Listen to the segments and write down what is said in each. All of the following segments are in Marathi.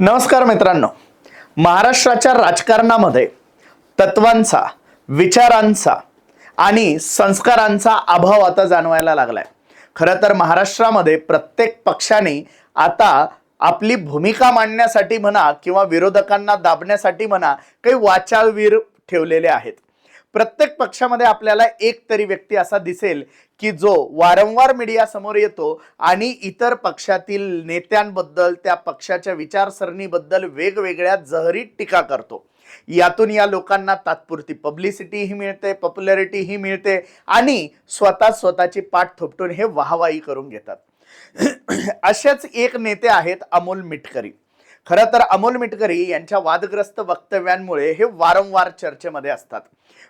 नमस्कार मित्रांनो. महाराष्ट्राच्या राजकारणामध्ये तत्वांचा विचारांचा आणि संस्कारांचा अभाव आता जाणवायला लागलाय. खरं तर महाराष्ट्रामध्ये प्रत्येक पक्षाने आता आपली भूमिका मांडण्यासाठी म्हणा किंवा विरोधकांना दाबण्यासाठी म्हणा काही वाचावीर ठेवलेले आहेत. प्रत्येक पक्षामध्ये आपल्याला एक तरी व्यक्ती असा दिसेल की जो वारंवार मीडिया समोर येतो आणि इतर पक्षातील नेत्यांबद्दल त्या पक्षाच्या विचारसरणीबद्दल वेगवेगळ्या जहरी टीका करतो. यातून या लोकांना तात्पुरती पब्लिसिटीही मिळते पॉप्युलॅरिटीही मिळते आणि स्वतः स्वतःची पाठ थोपटून हे वाहवाही करून घेतात. असेच एक नेते आहेत अमोल मिटकरी. खरं तर अमोल मिटकरी यांच्या वादग्रस्त वक्तव्यांमुळे हे वारंवार चर्चेमध्ये असतात.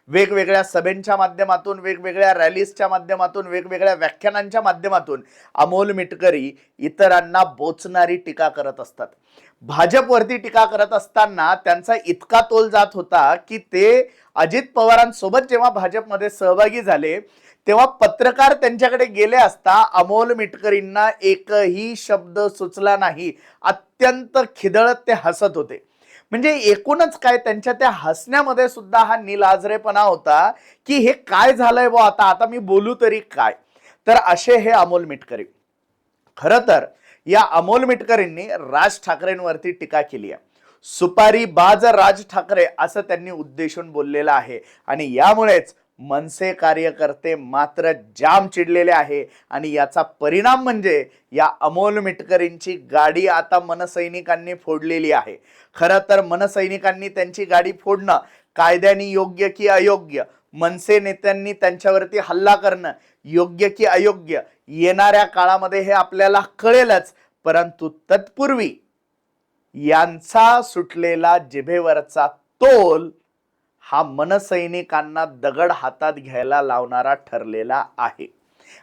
वेगवेगळ्या सभेंच्या माध्यमातून वेगवेगळ्या रॅलीजच्या माध्यमातून वेगवेगळ्या व्याख्यानांच्या माध्यमातून अमोल मिटकरी इतरांना बोचणारी टीका करत असतात. भाजपवरती टीका करत असताना त्यांचा इतका तोल जात होता की ते अजित पवारांसोबत जेव्हा भाजपमध्ये सहभागी झाले तेव्हा पत्रकार त्यांच्याकडे गेले असता अमोल मिटकरींना एकही शब्द सुचला नाही. अत्यंत खिदळत ते हसत होते. म्हणजे एकूणच काय त्यांच्या त्या हसण्यामध्ये सुद्धा हा निलाजरेपणा होता की हे काय झालंय बुवा? आता आता मी बोलू तरी काय? तर असे हे अमोल मिटकरी. खरं तर या अमोल मिटकरींनी राज ठाकरेंवरती टीका केली आहे. सुपारी बाज राज ठाकरे असं त्यांनी उद्देशून बोललेलं आहे. आणि यामुळेच मनसे कार्यकर्ते मात्र जाम चिडलेले आहे. आणि याचा परिणाम म्हणजे या अमोल मिटकरींची गाडी आता मनसैनिकांनी फोडलेली आहे. खरं तर मनसैनिकांनी त्यांची गाडी फोडणं कायद्याने योग्य की अयोग्य? मनसे नेत्यांनी त्यांच्यावरती हल्ला करणं योग्य की अयोग्य येणाऱ्या काळामध्ये हे आपल्याला कळेलच. परंतु तत्पूर्वी यांचा सुटलेला जिभेवरचा तोल हा मनसैनिकांना दगड हातात घ्यायला लावणारा ठरलेला आहे.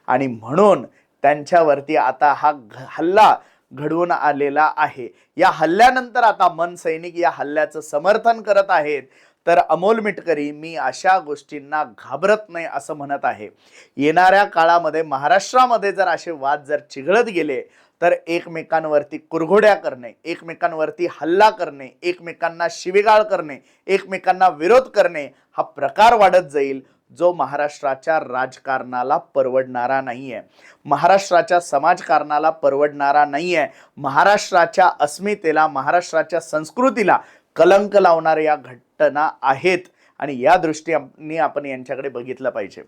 आणि म्हणून त्यांच्यावरती आता हा हल्ला घडवून आलेला आहे. या हल्ल्यानंतर आता मन सैनिक या हल्ल्याचं समर्थन करत आहेत. तर अमोल मिटकरी मी अशा गोष्टींना घाबरत नाही असं म्हणत आहे. येणाऱ्या काळामध्ये महाराष्ट्रामध्ये जर असे वाद जर चिघळत गेले तर एकमेकांवरती कुरघोड्या करणे एकमेकांवरती हल्ला करणे एकमेकांना शिवीगाळ करणे एकमेकांना विरोध करणे हा प्रकार वाढत जाईल जो महाराष्ट्राच्या राजकारणाला परवडणारा नाही आहे महाराष्ट्राच्या समाजकारणाला परवडणारा नाही आहे महाराष्ट्राच्या अस्मितेला महाराष्ट्राच्या संस्कृतीला कलंक लावणाऱ्या या घटना आहेत आणि या दृष्टीने आपण यांच्याकडे बघितलं पाहिजे.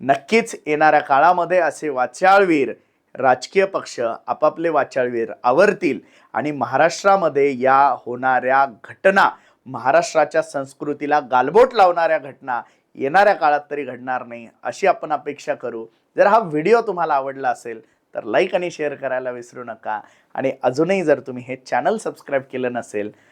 नक्कीच येणाऱ्या काळामध्ये असे वाचाळवीर राजकीय पक्ष आपापले वाचाळवीर आवरतील आणि महाराष्ट्रामध्ये या होणाऱ्या घटना महाराष्ट्राच्या संस्कृतीला गालबोट लावणाऱ्या घटना येणाऱ्या काळात तरी घडणार नाही अशी आपण अपेक्षा करू. जर हा व्हिडिओ तुम्हाला आवडला असेल तर लाईक आणि शेअर करायला विसरू नका. आणि अजूनही जर तुम्ही हे चॅनल सबस्क्राईब केलं नसेल